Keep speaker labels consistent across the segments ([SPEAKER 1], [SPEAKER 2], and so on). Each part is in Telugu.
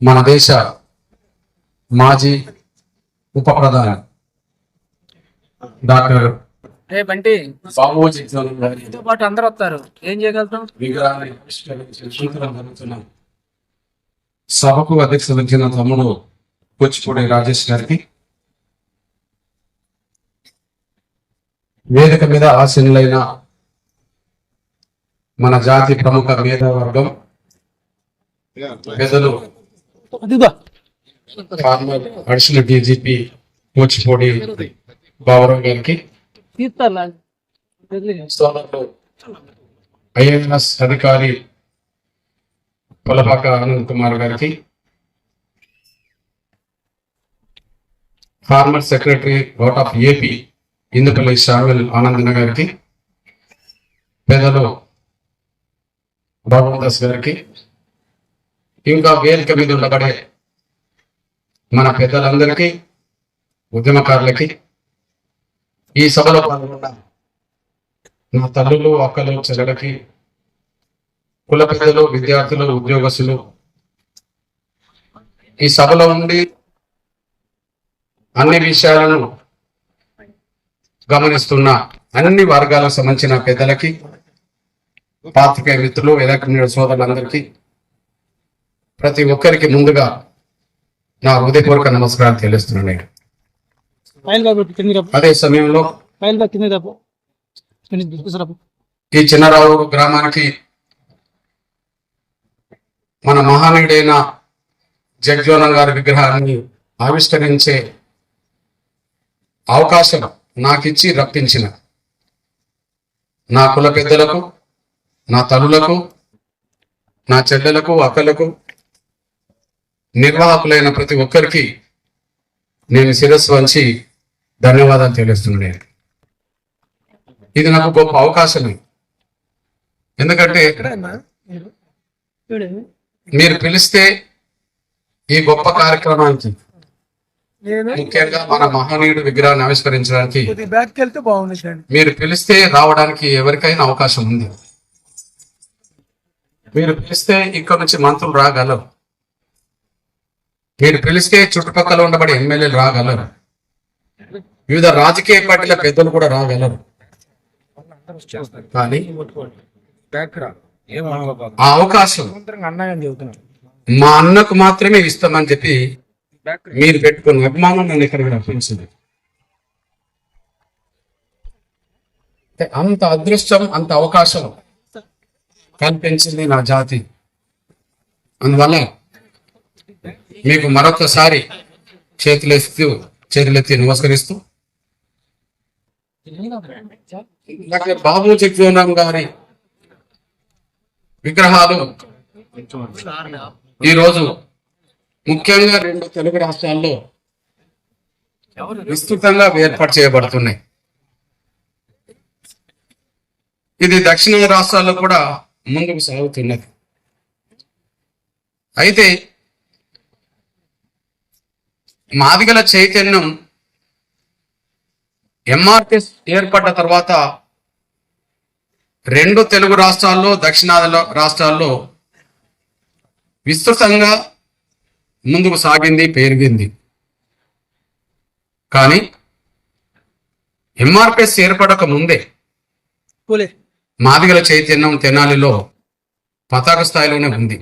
[SPEAKER 1] మన దేశ మాజీ ఉప ప్రధాని డాక్టర్
[SPEAKER 2] పాటు అందరు వస్తారు. ఏం చేయగలుగుతాం?
[SPEAKER 1] విగ్రహాన్ని జరుగుతున్న సభకు అధ్యక్షత వహించిన తమ్ముడు కూచిపూడి రాజేష్ గారికి వేదిక మీద ఆసీనులైన మన జాతి ప్రముఖ మేధావర్గం పెద్దలు
[SPEAKER 2] అదిగో
[SPEAKER 1] former additional DGP Kuchipudi Baburao గారికి
[SPEAKER 2] తీస్తారా
[SPEAKER 1] సోదరుడు ఐఏఎస్ అధికారి పొలపాక ఆనంద్ కుమార్ గారికి former secretary out of AP Indupalli Shamil Anandana గారికి పెద్దలు బాబుదాస్ గారికి ఇంకా వేదిక మీద ఉండబడే మన పెద్దలందరికీ ఉద్యమకారులకి ఈ సభలో పాల్గొన్న నా తల్లులు అక్కలు చెల్లెలకి కుల పెద్దలు విద్యార్థులు ఉద్యోగస్తులు ఈ సభలో ఉండి అన్ని విషయాలను గమనిస్తున్న అన్ని వర్గాలకు సంబంధించిన పెద్దలకి పాత్రికేయ మిత్రులు ఎలక్ట్రానిక్ సోదరులందరికీ ప్రతి ఒక్కరికి ముందుగా నా హృదయపూర్వక నమస్కారాలు తెలుస్తున్నాను అదే సమయంలో ఈ చిన్నరావు గ్రామానికి మన మహానీయుడైన జగ్జీవనం గారి విగ్రహాన్ని ఆవిష్కరించే అవకాశం నాకిచ్చి రప్పించిన నా కుల పెద్దలకు నా తల్లులకు నా చెల్లెలకు అక్కలకు నిర్వాహకులైన ప్రతి ఒక్కరికి నేను శిరస్సు వంచి ధన్యవాదాలు తెలియజేస్తున్నాను నేను. ఇది నాకు గొప్ప అవకాశమే ఎందుకంటే మీరు పిలిస్తే ఈ గొప్ప కార్యక్రమానికి
[SPEAKER 3] నేను
[SPEAKER 1] ముఖ్యంగా మన మహనీయుడు విగ్రహాన్ని ఆవిష్కరించడానికి మీరు పిలిస్తే రావడానికి ఎవరికైనా అవకాశం ఉంది. మీరు పిలిస్తే ఇక్కడ నుంచి మంత్రులు రాగలరు. మీరు పిలిస్తే చుట్టుపక్కల ఉండబడి ఎమ్మెల్యేలు రాగలరు. వివిధ రాజకీయ పార్టీల పెద్దలు కూడా రాగలరు. కానీ ఆ అవకాశం మా అన్నకు మాత్రమే ఇస్తామని చెప్పి మీరు పెట్టుకున్న అభిమానం నన్ను ఇక్కడ రప్పించింది అంత అదృష్టం అంత అవకాశం కల్పించింది నా జాతి. అందువల్ల మీకు మరొకసారి చేతులెత్తి చేతులెత్తి నమస్కరిస్తూ. డాక్టర్ బాబు జగ్జీవన్ గారి విగ్రహాలు ఈరోజు ముఖ్యంగా రెండు తెలుగు రాష్ట్రాల్లో విస్తృతంగా ఏర్పాటు చేయబడుతున్నాయి. ఇది దక్షిణ రాష్ట్రాల్లో కూడా ముందుకు సాగుతున్నది. అయితే మాదిగల చైతన్యం ఎంఆర్పిఎస్ ఏర్పడ్డ తర్వాత రెండు తెలుగు రాష్ట్రాల్లో దక్షిణాది రాష్ట్రాల్లో విస్తృతంగా ముందుకు సాగింది పెరిగింది. కానీ ఎంఆర్పిఎస్ ఏర్పడక ముందే మాదిగల చైతన్యం తెనాలిలో పతాక స్థాయిలోనే ఉంది.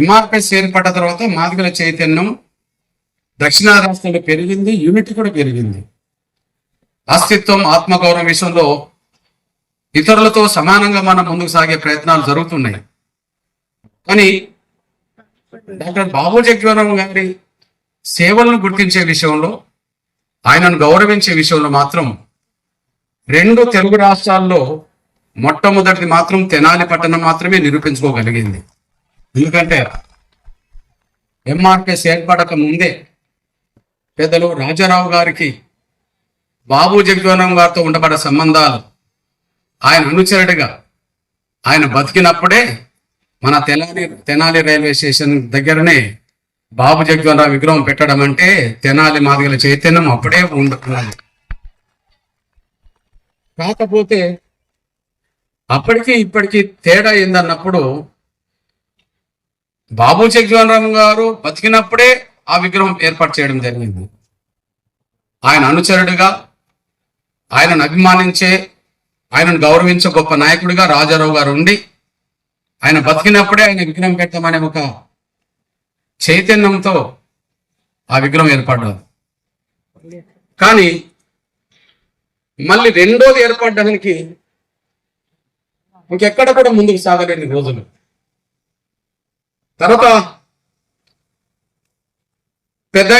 [SPEAKER 1] ఎంఆర్పిఎస్ ఏర్పడ్డ తర్వాత మాదిగల చైతన్యం దక్షిణ రాష్ట్రంలో పెరిగింది యూనిట్ కూడా పెరిగింది. అస్తిత్వం ఆత్మగౌరవం విషయంలో ఇతరులతో సమానంగా మనం ముందుకు సాగే ప్రయత్నాలు జరుగుతున్నాయి. కానీ డాక్టర్ బాబు జగ్జీవనరావు గారి సేవలను గుర్తించే విషయంలో ఆయనను గౌరవించే విషయంలో మాత్రం రెండు తెలుగు రాష్ట్రాల్లో మొట్టమొదటిది మాత్రం తెనాలి పట్టణం మాత్రమే నిరూపించుకోగలిగింది. ఎందుకంటే ఎంఆర్పిఎస్ ఏర్పడక ముందే పెద్దలు రాజారావు గారికి బాబు జగజీవనం గారితో ఉండబడ్డ సంబంధాలు ఆయన అనుచరుడిగా ఆయన బతికినప్పుడే మన తెనాలి తెనాలి రైల్వే స్టేషన్ దగ్గరనే బాబు జగజీవనరావు విగ్రహం పెట్టడం అంటే తెనాలి మాదిగల చైతన్యం అప్పుడే ఉండుతున్నది కాకపోతే అప్పటికి ఇప్పటికి తేడా ఏందన్నప్పుడు బాబు జగ్జీవన్ గారు బతికినప్పుడే ఆ విగ్రహం ఏర్పాటు చేయడం జరిగింది. ఆయన అనుచరుడిగా ఆయనను అభిమానించే ఆయనను గౌరవించే గొప్ప నాయకుడిగా రాజారావు గారు ఉండి ఆయన బతికినప్పుడే ఆయన విగ్రహం పెట్టమనే ఒక చైతన్యంతో ఆ విగ్రహం ఏర్పడ్డారు కానీ మళ్ళీ రెండోది ఏర్పడడానికి ఇంకెక్కడ కూడా ముందుకు సాగలేని రోజులు. తర్వాత పెద్ద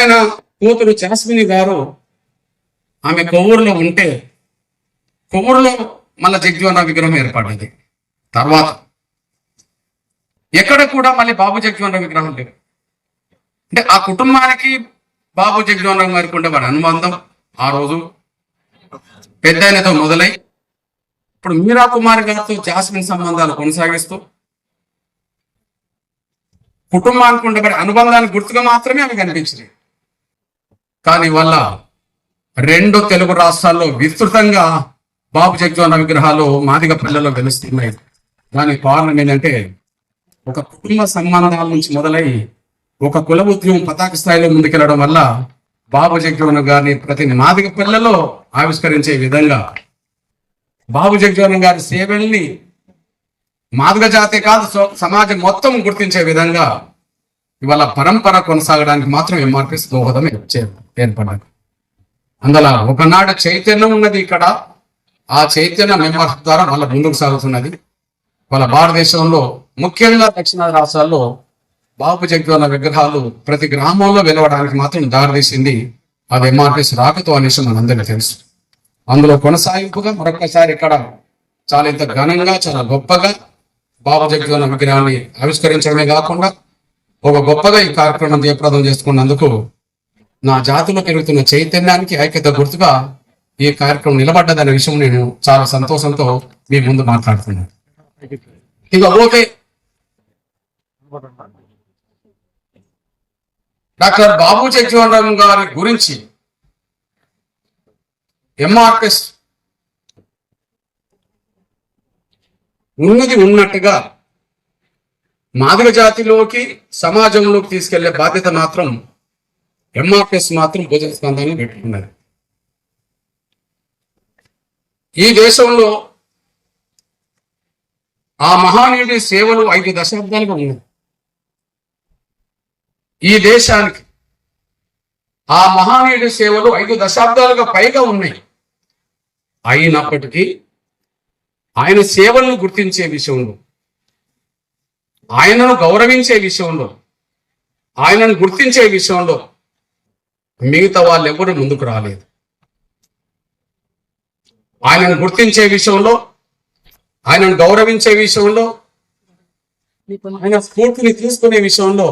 [SPEAKER 1] కూతురు చాస్మిని గారు ఆమె కొవ్వూరులో ఉంటే కొవ్వూరులో మళ్ళీ జగ్జీవన్ రావు విగ్రహం ఏర్పడింది. తర్వాత ఎక్కడ కూడా మళ్ళీ బాబు జగ్జీవన్ రావు విగ్రహం లేదు. అంటే ఆ కుటుంబానికి బాబు జగ్జీవన్ రావు గారికి ఉండేవాడు అనుబంధం ఆ రోజు పెద్ద మొదలై ఇప్పుడు మీరా కుమార్ గారితో జాస్మిన్ సంబంధాలు కొనసాగిస్తూ కుటుంబానికి ఉండబడే అనుబంధానికి గుర్తుగా మాత్రమే అవి కనిపించినాయి కానీ వల్ల రెండు తెలుగు రాష్ట్రాల్లో విస్తృతంగా బాబు జగ్జీవన విగ్రహాలు మాదిగ పిల్లలు వెలుస్తున్నాయి. దానికి కారణం ఏంటంటే ఒక కుటుంబ సంబంధాల నుంచి మొదలై ఒక కుల ఉద్యమం పతాక స్థాయిలో ముందుకెళ్ళడం వల్ల బాబు జగ్జీవన గారిని ప్రతి మాదిగ పిల్లలో ఆవిష్కరించే విధంగా బాబు జగ్జీవన్ గారి సేవల్ని మాదిగ జాతి కాదు సో- సమాజం మొత్తం గుర్తించే విధంగా ఇవాళ పరంపర కొనసాగడానికి మాత్రం ఎంఆర్పిస్ దోహదం ఏర్పడాలి అందులో ఒకనాడు చైతన్యం ఉన్నది ఇక్కడ. ఆ చైతన్యం ఎంఆర్ఎస్ ద్వారా మళ్ళీ ముందుకు సాగుతున్నది. వాళ్ళ భారతదేశంలో ముఖ్యంగా దక్షిణాది రాష్ట్రాల్లో బాబు జగ్జీవన విగ్రహాలు ప్రతి గ్రామంలో వెలవడానికి మాత్రం దారితీసింది అది ఎంఆర్పిస్ రాకతో అనేసి మనందరికీ తెలుసు. అందులో కొనసాగింపుగా మరొకసారి ఇక్కడ చాలా ఇంత ఘనంగా చాలా గొప్పగా బాబు జగ్జీవన విగ్రహాన్ని ఆవిష్కరించడమే కాకుండా ఒక గొప్పగా ఈ కార్యక్రమం జయప్రదం చేసుకున్నందుకు నా జాతిలో పెరుగుతున్న చైతన్యానికి ఐక్యత గుర్తుగా ఈ కార్యక్రమం నిలబడ్డదనే విషయం నేను చాలా సంతోషంతో మీ ముందు మాట్లాడుతున్నాను. ఇక ఓకే. డాక్టర్ బాబు జగ్జీవన్ రామ్ గారి గురించి ఎంఆర్ఎస్ ఉన్నది ఉన్నట్టుగా మాధవ జాతిలోకి సమాజంలోకి తీసుకెళ్ళే బాధ్యత మాత్రం ఎంఆర్ఎస్ మాత్రం భోజన స్పందాన్ని పెట్టుకున్నది. ఈ దేశంలో ఆ మహానీయుడి సేవలు ఐదు దశాబ్దాలుగా ఉన్నాయి ఈ దేశానికి ఆ మహానీయుడి సేవలు ఐదు దశాబ్దాలుగా పైగా ఉన్నాయి. అయినప్పటికీ ఆయన సేవలను గుర్తించే విషయంలో ఆయనను గౌరవించే విషయంలో ఆయనను గుర్తించే విషయంలో మిగతా వాళ్ళు ఎవరు ముందుకు రాలేదు. ఆయనను గుర్తించే విషయంలో ఆయనను గౌరవించే విషయంలో ఆయన స్ఫూర్తిని తీసుకునే విషయంలో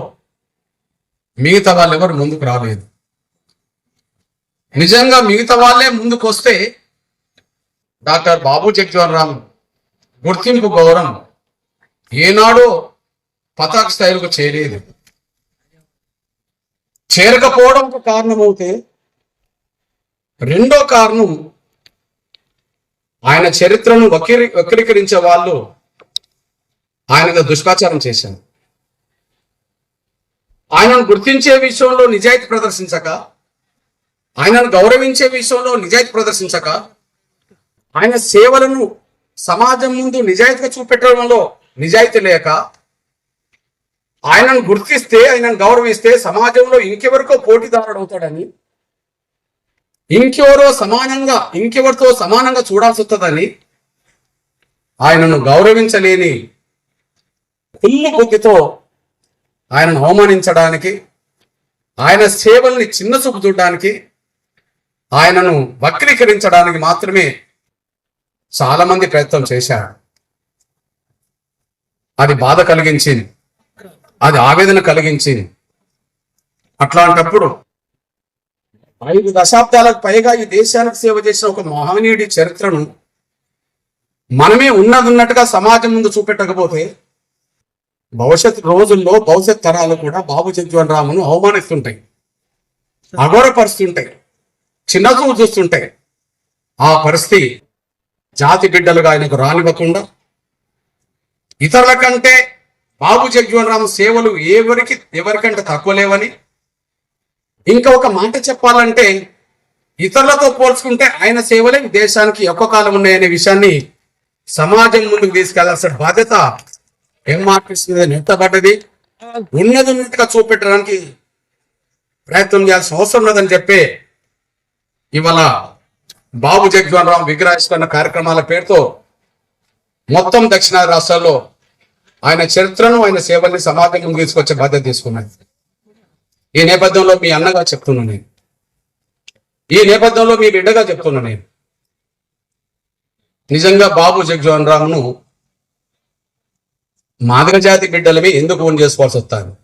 [SPEAKER 1] మిగతా వాళ్ళు ఎవరు ముందుకు రాలేదు. నిజంగా మిగతా వాళ్ళే ముందుకు వస్తే డాక్టర్ బాబు జగ్జీవన్ రామ్ గుర్తింపు గౌరవం. ఏనాడో పతాక స్థాయిలకు చేరేది. చేరకపోవడంకు కారణమవుతే రెండో కారణం ఆయన చరిత్రను వక్రీ వక్రీకరించే వాళ్ళు ఆయనతో దుష్పాచారం చేశారు. ఆయనను గుర్తించే విషయంలో నిజాయితీ ప్రదర్శించక ఆయనను గౌరవించే విషయంలో నిజాయితీ ప్రదర్శించక ఆయన సేవలను సమాజం ముందు నిజాయితీగా చూపెట్టడంలో నిజాయితీ లేక ఆయనను గుర్తిస్తే ఆయనను గౌరవిస్తే సమాజంలో ఇంకెవరికో పోటీదారుడు అవుతాడని ఇంకెవరో సమానంగా ఇంకెవరితో సమానంగా చూడాల్సి వస్తుందని ఆయనను గౌరవించలేని కుళ్ళు బుద్ధితో ఆయనను అవమానించడానికి ఆయన సేవల్ని చిన్న చూపు చూడడానికి ఆయనను వక్రీకరించడానికి మాత్రమే చాలా మంది ప్రయత్నం చేశారు. అది బాధ కలిగించింది. అది ఆవేదన కలిగించింది. అట్లాంటప్పుడు ఐదు దశాబ్దాలకు పైగా ఈ దేశానికి సేవ చేసిన ఒక మహనీయుడి చరిత్రను మనమే ఉన్నది ఉన్నట్టుగా సమాజం ముందు చూపెట్టకపోతే భవిష్యత్ రోజుల్లో భవిష్యత్ తరాలు కూడా బాబు జగ్జీవన్ రామును అవమానిస్తుంటాయి. అఘోరపరుస్తుంటాయి. చిన్న చూస్తుంటాయి. ఆ పరిస్థితి జాతి బిడ్డలుగా ఆయనకు రానివ్వకుండా ఇతరుల కంటే బాబు జగ్జీవన్ రామ్ సేవలు ఎవరికి ఎవరికంటే తక్కువ లేవని ఇంకా ఒక మాట చెప్పాలంటే ఇతరులతో పోల్చుకుంటే ఆయన సేవలే దేశానికి ఎక్కువ కాలం ఉన్నాయనే విషయాన్ని సమాజం ముందుకు తీసుకెళ్ళాల్సిన బాధ్యత ఎంఆర్పిస్ మీద నెట్టబడ్డది ఉన్నది ఉన్నట్టుగా చూపెట్టడానికి ప్రయత్నం చేయాల్సిన అవసరం ఉన్నదని చెప్పి ఇవాళ బాబు జగ్జీవన్ రామ్ విగ్రహిస్తున్న కార్యక్రమాల పేరుతో మొత్తం దక్షిణాది రాష్ట్రాల్లో ఆయన చరిత్రను ఆయన సేవల్ని సమాజం తీసుకొచ్చే బాధ్యత తీసుకున్నది ఈ నేపథ్యంలో మీ అన్నగా చెప్తున్నా నేను. ఈ నేపథ్యంలో మీ బిడ్డగా చెప్తున్నా నేను. నిజంగా బాబు జగ్జీవన్ రామ్ను మాదక జాతి బిడ్డలమే ఎందుకు ఓన్ చేసుకోవాల్సి వస్తారు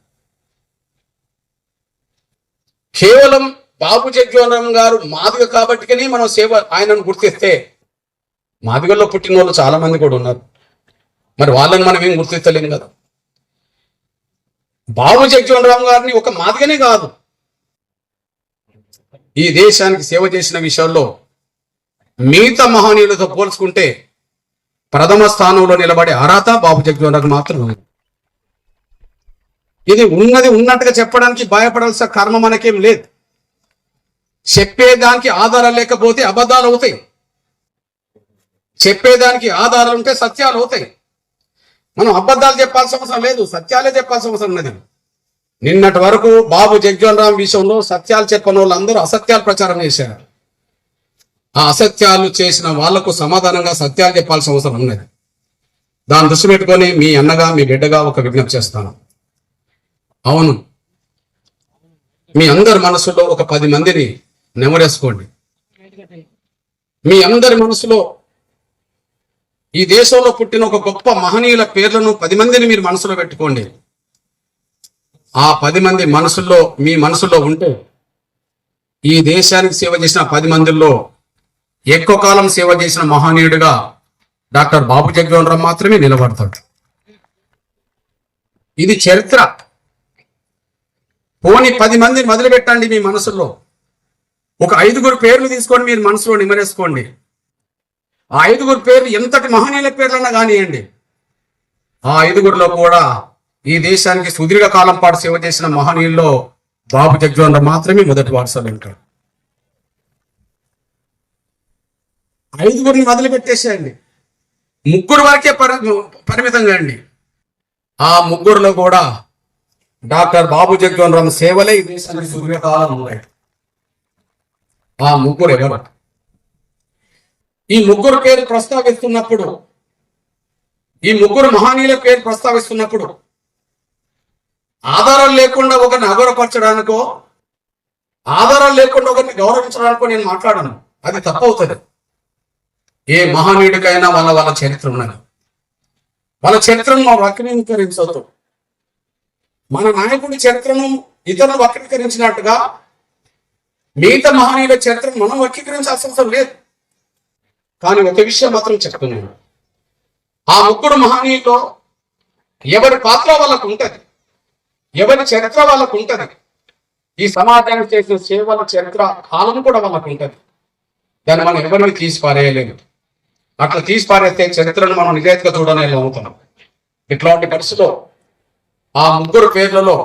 [SPEAKER 1] కేవలం బాబు జగ్జీవన్ గారు మాదిగ కాబట్టికనే మనం సేవ ఆయనను గుర్తిస్తే మాదిగల్లో పుట్టిన వాళ్ళు చాలా మంది కూడా ఉన్నారు. మరి వాళ్ళని మనం ఏం గుర్తిస్తలేం కదా? బాబు జగ్జీవన్ రామ్ గారిని ఒక మాదిగనే కాదు. ఈ దేశానికి సేవ చేసిన విషయంలో మిగతా మహనీయులతో పోల్చుకుంటే ప్రథమ స్థానంలో నిలబడే అర్హత బాబు జగ్జీవన్ మాత్రం ఉంది. ఇది ఉన్నది ఉన్నట్టుగా చెప్పడానికి భయపడాల్సిన కర్మ మనకేం లేదు. చెప్పేదానికి ఆధారాలు లేకపోతే అబద్ధాలు అవుతాయి. చెప్పేదానికి ఆధారాలు ఉంటే సత్యాలు అవుతాయి. మనం అబద్ధాలు చెప్పాల్సిన అవసరం లేదు సత్యాలే చెప్పాల్సిన అవసరం ఉన్నది. నిన్నటి వరకు బాబు జగ్జీవన్ రామ్ విషయంలో సత్యాలు చెప్పని వాళ్ళందరూ అసత్యాలు ప్రచారం చేశారు. ఆ అసత్యాలు చేసిన వాళ్ళకు సమాధానంగా సత్యాలు చెప్పాల్సిన అవసరం ఉన్నది. దాన్ని దృష్టి పెట్టుకొని మీ అన్నగా మీ బిడ్డగా ఒక విజ్ఞప్తి చేస్తాను. అవును. మీ అందరి మనసులో ఒక పది మందిని నెమరేసుకోండి. మీ అందరి మనసులో ఈ దేశంలో పుట్టిన ఒక గొప్ప మహనీయుల పేర్లను పది మందిని మీరు మనసులో పెట్టుకోండి. ఆ పది మంది మనసుల్లో మీ మనసులో ఉంటే ఈ దేశానికి సేవ చేసిన పది మందిల్లో ఎక్కువ కాలం సేవ చేసిన మహనీయుడిగా డాక్టర్ బాబు జగ్జీవన్ మాత్రమే నిలబడతాడు. ఇది చరిత్ర. పోని పది మందిని మొదలుపెట్టండి మీ మనసులో ఒక ఐదుగురు పేర్లు తీసుకొని మీరు మనసులో నిమరేసుకోండి ఆ ఐదుగురు పేర్లు ఎంతటి మహనీయుల పేర్లన్నా కానివ్వండి. ఆ ఐదుగురిలో కూడా ఈ దేశానికి సుదీర్ఘ కాలం పాటు సేవ చేసిన మహనీయుల్లో బాబు జగ్జోహన్ మాత్రమే మొదటి వారసులు ఉంటాడు ఐదుగురిని వదిలిపెట్టేసేయండి. ముగ్గురు వరకే పరి పరిమితంగా అండి ఆ ముగ్గురులో కూడా డాక్టర్ బాబు జగ్జోహన్ రామ్ సేవలే ఈ దేశానికి సుదీర్ఘకాలం ఉన్నాయి. ఆ ముగ్గురు ఎవరు? ఈ ముగ్గురు పేరు ప్రస్తావిస్తున్నప్పుడు ఈ ముగ్గురు మహనీయుల పేరు ప్రస్తావిస్తున్నప్పుడు ఆధారం లేకుండా ఒకరిని అగౌరవపరచడానికో ఆధారం లేకుండా ఒకరిని గౌరవించడానికో నేను మాట్లాడను. అది తప్పవుతుంది. ఏ మహనీయుడికైనా వాళ్ళ వాళ్ళ చరిత్ర ఉన్నది. వాళ్ళ చరిత్రను మనం వక్రీకరించవద్దు మన నాయకుడి చరిత్రను ఇతరులు వక్రీకరించినట్టుగా మిగతా మహనీయుల చరిత్ర మనం వర్గీకరించాల్సిన అవసరం లేదు. కానీ ఒక విషయం మాత్రం చెప్తున్నాను. ఆ ముగ్గురు మహనీయుల్లో ఎవరి పాత్ర వాళ్ళకు ఉంటుంది? ఎవరి చరిత్ర వాళ్ళకు ఉంటుంది? ఈ సమాజానికి చేసిన సేవల చరిత్ర కాలం కూడా వాళ్ళకు ఉంటుంది. దాన్ని మనం ఎవరిని తీసి పారేయలేదు అట్లా తీసి పారేస్తే చరిత్రను మనం నిజాయితీగా చూడని అవుతున్నాం ఇట్లాంటి పరిస్థితిలో ఆ ముగ్గురు పేర్లలో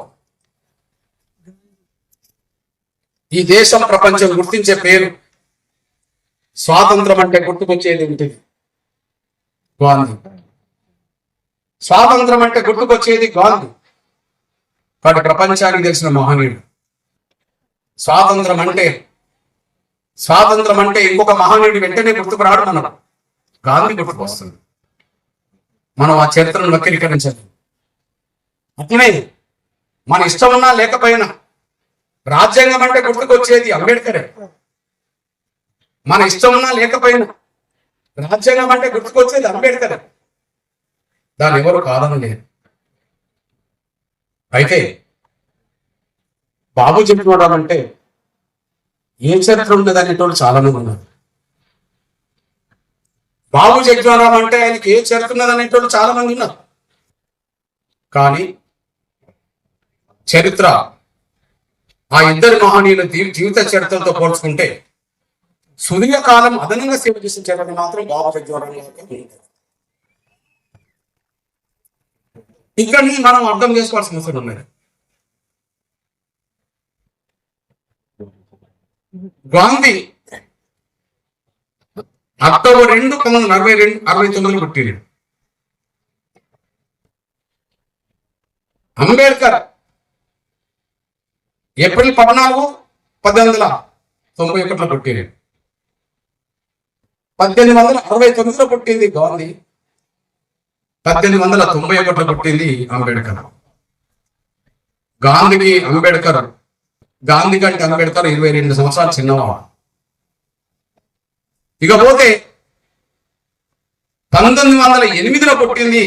[SPEAKER 1] ఈ దేశం ప్రపంచం గుర్తించే పేరు స్వాతంత్రం అంటే గుర్తుకొచ్చేది ఏంటిది గాంధీ. స్వాతంత్రం అంటే గుర్తుకొచ్చేది గాంధీ. వాటి ప్రపంచానికి తెలిసిన మహనీయుడు. స్వాతంత్రం అంటే స్వాతంత్రం అంటే ఇంకొక మహనీయుడు వెంటనే గుర్తుకు రావడం మనం. గాంధీ గుర్తుకు వస్తుంది మనం ఆ చరిత్రను వక్రీకరించాలి. అట్లనే మన ఇష్టం ఉన్నా లేకపోయినా రాజ్యాంగం అంటే గుర్తుకొచ్చేది అంబేద్కరే. మన ఇష్టం ఉన్నా లేకపోయినా రాజ్యాంగం అంటే గుర్తుకొచ్చేది అంబేద్కర్. దాని ఎవరు కాదని లేదు అయితే బాబు చెప్పినవాడు ఏం చరిత్ర ఉండదు అనేటోళ్ళు చాలా మంది ఉన్నారు. బాబు జగ్జీవనరామ్ అంటే ఆయనకి ఏ చరిత్ర ఉన్నది అనేటోళ్ళు చాలా మంది ఉన్నారు. కానీ చరిత్ర ఆ ఇద్దరు మహనీయుల జీవిత చరిత్రతో పోల్చుకుంటే సుదీర్ఘ కాలం అదనంగా సేవ చేసిన చరిత్ర మాత్రం బాబా జగ్జీవనరామ్ ఇక్కడ నుంచి మనం అర్థం చేసుకోవాల్సిన అవసరం ఉన్నది గాంధీ అక్టోబర్ రెండు పంతొమ్మిది వందల అరవై రెండు అరవై తొమ్మిది పుట్టిండు. అంబేద్కర్ ఏప్రిల్ పద్నాలుగు పద్దెనిమిది వందల తొంభై ఒకటిలో పుట్టిండు పద్దెనిమిది వందల అరవై తొమ్మిదిలో పుట్టింది గాంధీ. పద్దెనిమిది వందల తొంభై ఒకటిలో పుట్టింది అంబేద్కర్. గాంధీకి అంబేద్కర్ గాంధీ కంటే అంబేద్కర్ ఇరవై రెండు సంవత్సరాలు చిన్నవాడు. ఇకపోతే పంతొమ్మిది వందల ఎనిమిదిలో పుట్టింది